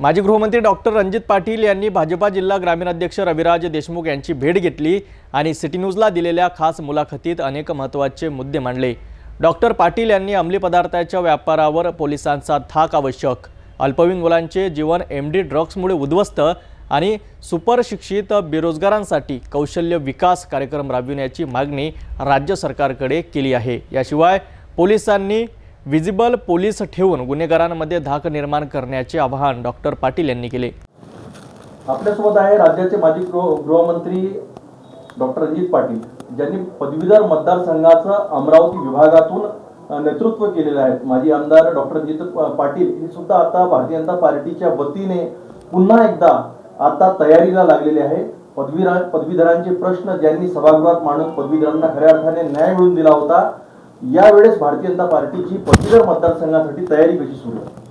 माजी गृहमंत्री डॉक्टर रणजित पाटील यांनी भाजपा जिल्हा ग्रामीण अध्यक्ष रविराज देशमुख यांची भेट घेतली आणि सिटी न्यूजला दिलेल्या खास मुलाखतीत अनेक महत्त्वाचे मुद्दे मांडले. डॉक्टर पाटील यांनी अंमली पदार्थाच्या व्यापारावर पोलिसांचा थाक आवश्यक अल्पवयीन मुलांचे जीवन एम डी ड्रग्समुळे उद्ध्वस्त आणि सुपरशिक्षित बेरोजगारांसाठी कौशल्य विकास कार्यक्रम राबविण्याची मागणी राज्य सरकारकडे केली आहे. याशिवाय पोलिसांनी विजिबल पोलीस ठेवून गुन्हेगारांमध्ये धाक निर्माण करण्याचे आवाहन डॉक्टर पाटील यांनी केले. आपल्यासोबत आहे राज्याचे माजी गृह गृहमंत्री डॉक्टर अजित पाटील. ज्यांनी पदवीधर मतदारसंघाचं अमरावती विभागातून नेतृत्व केलेलं आहे. माजी आमदार डॉक्टर अजित पाटील हे सुद्धा आता भारतीय जनता पार्टीच्या वतीने पुन्हा एकदा आता तयारीला लागलेले आहे. पदवीधर पदवीधरांचे प्रश्न ज्यांनी सभागृहात मांडून पदवीधरांना खऱ्या अर्थाने न्याय मिळून दिला होता यावेळेस भारतीय जनता पार्टीची पदवीधर मतदारसंघासाठी तयारी कशी सुरू आहे?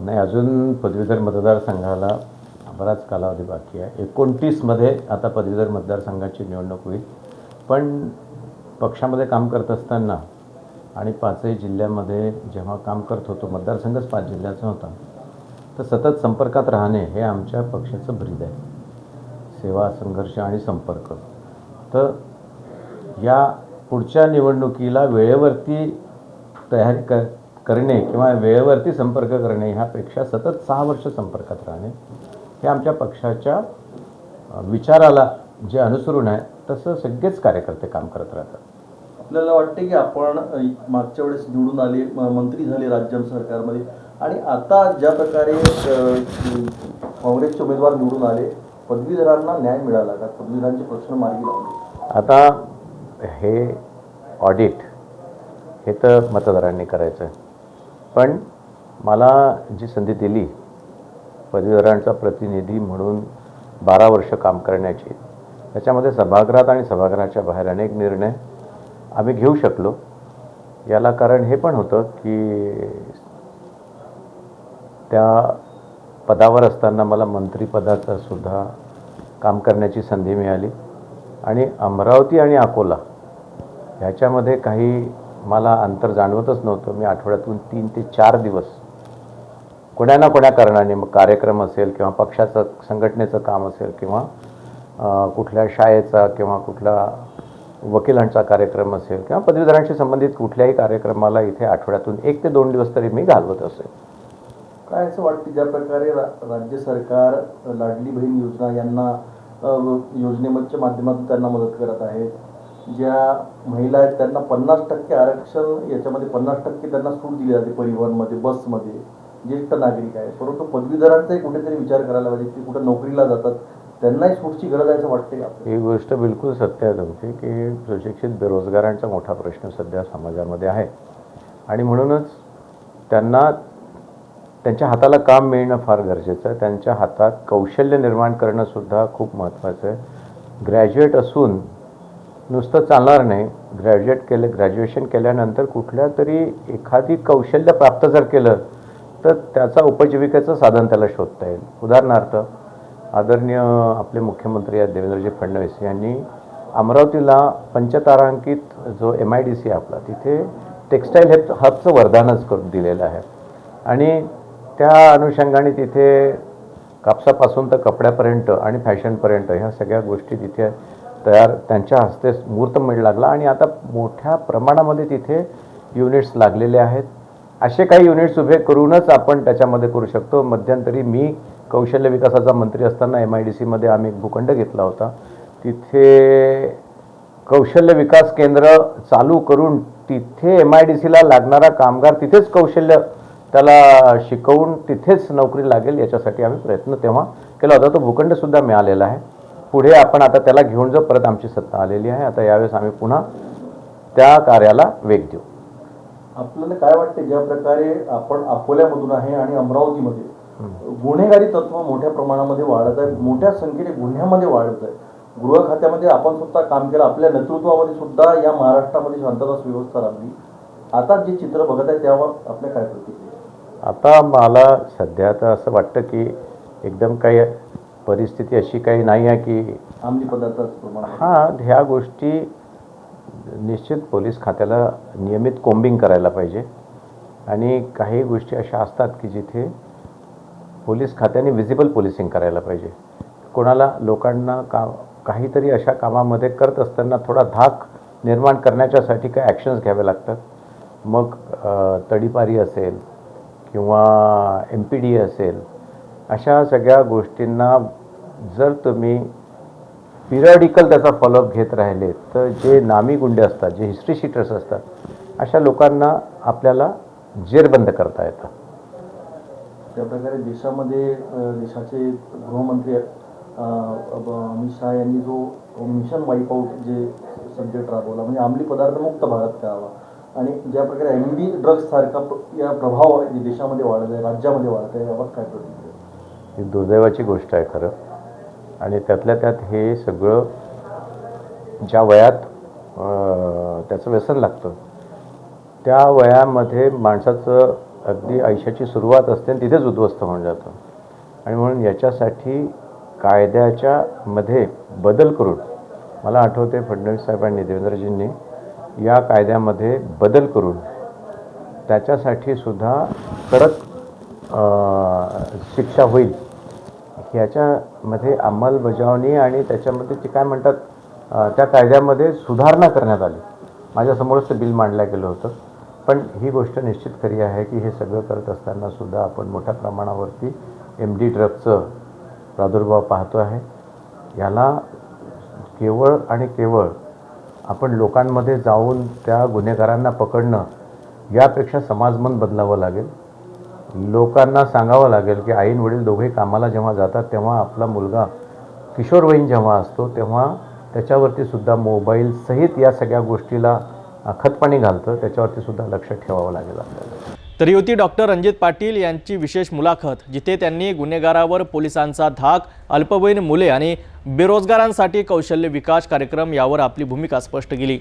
नाही अजून पदवीधर मतदारसंघाला बराच कालावधी बाकी आहे. एकोणतीसमध्ये आता पदवीधर मतदारसंघाची निवडणूक होईल. पण पक्षामध्ये काम करत असताना आणि पाचही जिल्ह्यामध्ये जेव्हा काम करत होतो मतदारसंघच पाच जिल्ह्याचा होता तर सतत संपर्कात राहणे हे आमच्या पक्षाचं ब्रीद आहे. सेवा संघर्ष आणि संपर्क. तर या पुढच्या निवडणुकीला वेळेवरती तयारी क करणे किंवा वेळेवरती संपर्क करणे ह्यापेक्षा सतत सहा वर्ष संपर्कात राहणे हे आमच्या पक्षाच्या विचाराला जे अनुसरून आहे तसं सगळेच कार्यकर्ते काम करत राहतात. आपल्याला वाटते की आपण मागच्या वेळेस निवडून आले मंत्री झाले राज्य सरकारमध्ये आणि आता ज्या प्रकारे काँग्रेसचे उमेदवार निवडून आले पदवीधरांना न्याय मिळाला का? पदवीधरांचे प्रश्न मार्गी लावले. आता हे ऑडिट हे तर मतदारांनी करायचं आहे पण मला जी संधी दिली पदवीधरांचा प्रतिनिधी म्हणून बारा वर्ष काम करण्याची त्याच्यामध्ये सभागृहात आणि सभागृहाच्या बाहेर अनेक निर्णय आम्ही घेऊ शकलो. याला कारण हे पण होतं की त्या पदावर असताना मला मंत्रिपदाचं सुद्धा काम करण्याची संधी मिळाली. आणि अमरावती आणि अकोला ह्याच्यामध्ये काही मला अंतर जाणवतच नव्हतं. मी आठवड्यातून तीन ते चार दिवस कोण्या ना कोण्या कारणाने मग कार्यक्रम असेल किंवा पक्षाचं संघटनेचं काम असेल किंवा कुठल्या शाळेचा किंवा कुठला वकिलांचा कार्यक्रम असेल किंवा पदवीधरांशी संबंधित कुठल्याही कार्यक्रमाला इथे आठवड्यातून एक ते दोन दिवस तरी मी घालवत असेल. काय असं वाटतं ज्या प्रकारे रा- राज्य सरकार लाडली बहीण योजना यांना योजनेच्या माध्यमातून त्यांना मदत करत आहे ज्या महिला आहेत त्यांना पन्नास टक्के आरक्षण याच्यामध्ये पन्नास टक्के त्यांना सूट दिली जाते परिवहनमध्ये बसमध्ये. ज्येष्ठ नागरिक आहे. परंतु पदवीधरांचाही कुठेतरी विचार करायला पाहिजे की कुठे नोकरीला जातात त्यांनाही सूटची गरज आहे असं वाटते ही गोष्ट बिलकुल सत्य आहे तुमची की सुशिक्षित बेरोजगारांचा मोठा प्रश्न सध्या समाजामध्ये आहे. आणि म्हणूनच त्यांना त्यांच्या हाताला काम मिळणं फार गरजेचं आहे. त्यांच्या हातात कौशल्य निर्माण करणंसुद्धा खूप महत्त्वाचं आहे. ग्रॅज्युएट असून नुसतं चालणार नाही. ग्रॅज्युएट केलं ग्रॅज्युएशन केल्यानंतर कुठल्या तरी एखादी कौशल्य प्राप्त जर केलं तर त्याचा उपजीविकेचं साधन त्याला शोधता येईल. उदाहरणार्थ आदरणीय आपले मुख्यमंत्री आहेत देवेंद्रजी फडणवीस यांनी अमरावतीला पंचतारांकित जो एम आय डी सी आपला तिथे टेक्स्टाईल हे हबचं वरदानच करून दिलेलं आहे. आणि त्या अनुषंगाने तिथे कापसापासून तर कपड्यापर्यंत आणि फॅशनपर्यंत ह्या सगळ्या गोष्टी तिथे तयार त्यांच्या हस्ते मुहूर्तमेढ लागला. आणि आता मोठ्या प्रमाणामध्ये तिथे युनिट्स लागलेले आहेत. असे काही युनिट्स उभे करूनच आपण त्याच्यामध्ये करू शकतो. मध्यंतरी मी कौशल्य विकासाचा मंत्री असताना एम आय डी सीमध्ये आम्ही एक भूखंड घेतला होता. तिथे कौशल्य विकास केंद्र चालू करून तिथे एम आय डी सीला लागणारा कामगार तिथेच कौशल्य त्याला शिकवून तिथेच नोकरी लागेल याच्यासाठी आम्ही प्रयत्न तेव्हा केला होता. तो भूखंडसुद्धा मिळालेला आहे. पुढे आपण आता त्याला घेऊन जो परत आमची सत्ता आलेली आहे. आता यावेळेस आम्ही पुन्हा त्या कार्याला वेग देऊ. आपल्याला काय वाटते ज्या प्रकारे आपण अकोल्यामधून आहे आणि अमरावतीमध्ये गुन्हेगारी तत्व मोठ्या प्रमाणामध्ये वाढत आहे मोठ्या संख्येने गुन्ह्यामध्ये वाढत आहे गृह खात्यामध्ये आपण सुद्धा काम केलं आपल्या नेतृत्वामध्ये सुद्धा या महाराष्ट्रामध्ये शांतता व्यवस्था राबली. आता जे चित्र बघत आहे त्यावर आपल्या काय प्रतिक्रिया? आता मला सध्या तर असं वाटतं की एकदम काही परिस्थिती अशी काही नाही आहे की अंमली पदार्थाचं प्रमाण हां ह्या गोष्टी निश्चित पोलीस खात्याला नियमित कोम्बिंग करायला पाहिजे. आणि काही गोष्टी अशा असतात की जिथे पोलीस खात्याने व्हिजिबल पोलिसिंग करायला पाहिजे. कोणाला लोकांना का काहीतरी अशा कामामध्ये करत असताना थोडा धाक निर्माण करण्याच्यासाठी काही ॲक्शन्स घ्यावे लागतात. मग तडीपारी असेल किंवा एम पी डी असेल अशा सगळ्या गोष्टींना जर तुम्ही पिरियडिकल त्याचा फॉलोअप घेत राहिले तर जे नामी गुंडे असतात जे हिस्ट्री शीटर्स असतात अशा लोकांना आपल्याला जेरबंद करता येतं. त्या प्रकारे देशामध्ये देशाचे गृहमंत्री अमित शहा यांनी जो मिशन वाईप आउट जे सब्जेक्ट राबवला म्हणजे अंमली पदार्थ मुक्त भारत करावा आणि ज्या प्रकारे एम बी ड्रग्स सारखा प्र- या प्रभाव देशामध्ये वाढत आहे राज्यामध्ये वाढत आहे याबाबत काय प्रतिक्रिया ही दुर्दैवाची गोष्ट आहे खरं. आणि त्यातल्या त्यात हे सगळं ज्या वयात त्याचं व्यसन लागतं त्या वयामध्ये माणसाचं अगदी आयुष्याची सुरुवात असते आणि तिथेच उद्ध्वस्त होऊन जातं. आणि म्हणून याच्यासाठी कायद्याच्या मध्ये बदल करून मला आठवते फडणवीस साहेबांनी देवेंद्रजींनी या कायद्यामध्ये बदल करून त्याच्यासाठी सुद्धा कडक शिक्षा होईल. ह्याच्यामध्ये अंमलबजावणी आणि त्याच्यामध्ये ते काय म्हणतात त्या कायद्यामध्ये सुधारणा करण्यात आली. माझ्यासमोरच ते बिल मांडलं गेलं होतं. पण ही गोष्ट निश्चित खरी आहे की हे सगळं करत असताना सुद्धा आपण मोठ्या प्रमाणावरती एम डी ड्रगचं प्रादुर्भाव पाहतो आहे. याला केवळ आणि केवळ आपण लोकांमध्ये जाऊन त्या गुन्हेगारांना पकडणं यापेक्षा समाजमन बदलावं लागेल. लोकांना सांगावं लागेल की आईन वडील दोघे कामाला जेव्हा जातात तेव्हा आपला मुलगा किशोरवयीन जेव्हा असतो तेव्हा त्याच्यावरती सुद्धा मोबाईल सहित या सगळ्या गोष्टीला खतपाणी घालतं. त्याच्यावरती सुद्धा लक्ष ठेवावं लागेल आपल्याला. तरी होती डॉक्टर रणजित पाटील यांची विशेष मुलाखत जिथे त्यांनी गुन्हेगारावर पोलिसांचा धाक अल्पवयीन मुले आणि बेरोजगारांसाठी कौशल्य विकास कार्यक्रम यावर आपली भूमिका स्पष्ट केली.